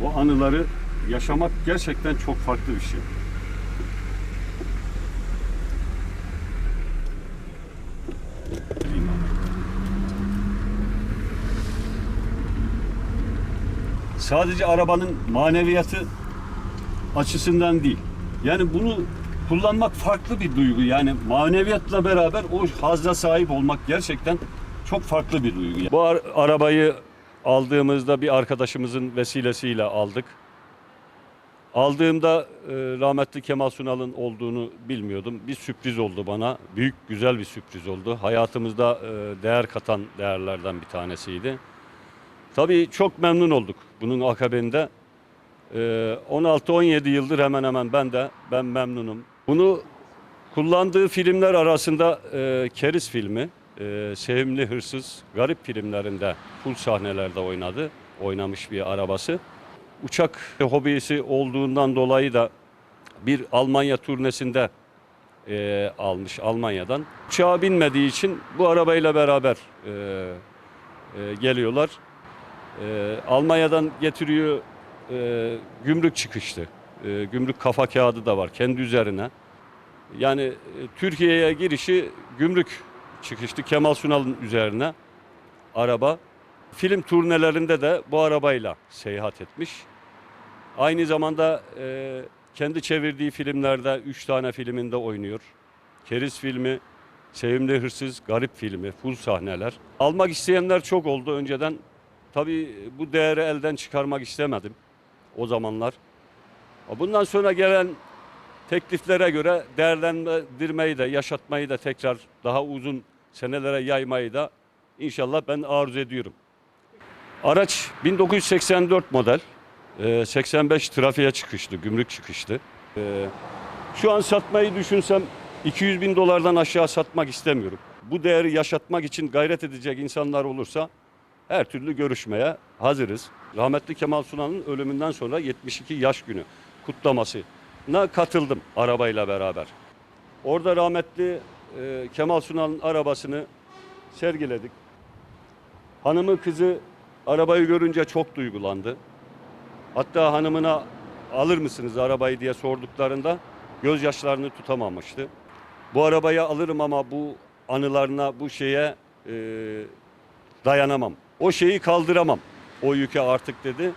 Bu anıları yaşamak gerçekten çok farklı bir şey. Sadece arabanın maneviyatı açısından değil. Yani bunu kullanmak farklı bir duygu. Yani maneviyatla beraber o hazza sahip olmak gerçekten çok farklı bir duygu. Bu ar- arabayı aldığımızda bir arkadaşımızın vesilesiyle aldık. Aldığımda e, rahmetli Kemal Sunal'ın olduğunu bilmiyordum. Bir sürpriz oldu bana. Büyük, güzel bir sürpriz oldu. Hayatımızda e, değer katan değerlerden bir tanesiydi. Tabii çok memnun olduk bunun akabinde. Ee, 16-17 yıldır hemen hemen ben de ben memnunum. Bunu kullandığı filmler arasında e, Keris filmi, e, Sevimli Hırsız, Garip filmlerinde full sahnelerde oynadı. Oynamış bir arabası. Uçak hobisi olduğundan dolayı da bir Almanya turnesinde e, almış Almanya'dan. Uçağa binmediği için bu arabayla beraber e, e, geliyorlar. Ee, Almanya'dan getiriyor e, gümrük çıkıştı. E, gümrük kafa kağıdı da var kendi üzerine. Yani e, Türkiye'ye girişi gümrük çıkıştı Kemal Sunal'ın üzerine araba. Film turnelerinde de bu arabayla seyahat etmiş. Aynı zamanda e, kendi çevirdiği filmlerde 3 tane filminde oynuyor. Keriz filmi, Sevimli Hırsız, Garip filmi, full sahneler. Almak isteyenler çok oldu önceden. Tabii bu değeri elden çıkarmak istemedim o zamanlar. Bundan sonra gelen tekliflere göre değerlendirmeyi de, yaşatmayı da tekrar daha uzun senelere yaymayı da inşallah ben arzu ediyorum. Araç 1984 model. Ee, 85 trafiğe çıkıştı, gümrük çıkıştı. Ee, Şu an satmayı düşünsem 200 bin dolardan aşağı satmak istemiyorum. Bu değeri yaşatmak için gayret edecek insanlar olursa her türlü görüşmeye hazırız. Rahmetli Kemal Sunal'ın ölümünden sonra 72 yaş günü kutlamasına katıldım arabayla beraber. Orada rahmetli e, Kemal Sunal'ın arabasını sergiledik. Hanımı kızı arabayı görünce çok duygulandı. Hatta hanımına alır mısınız arabayı diye sorduklarında gözyaşlarını tutamamıştı. Bu arabayı alırım ama bu anılarına, bu şeye e, dayanamam o şeyi kaldıramam. O yükü artık dedi.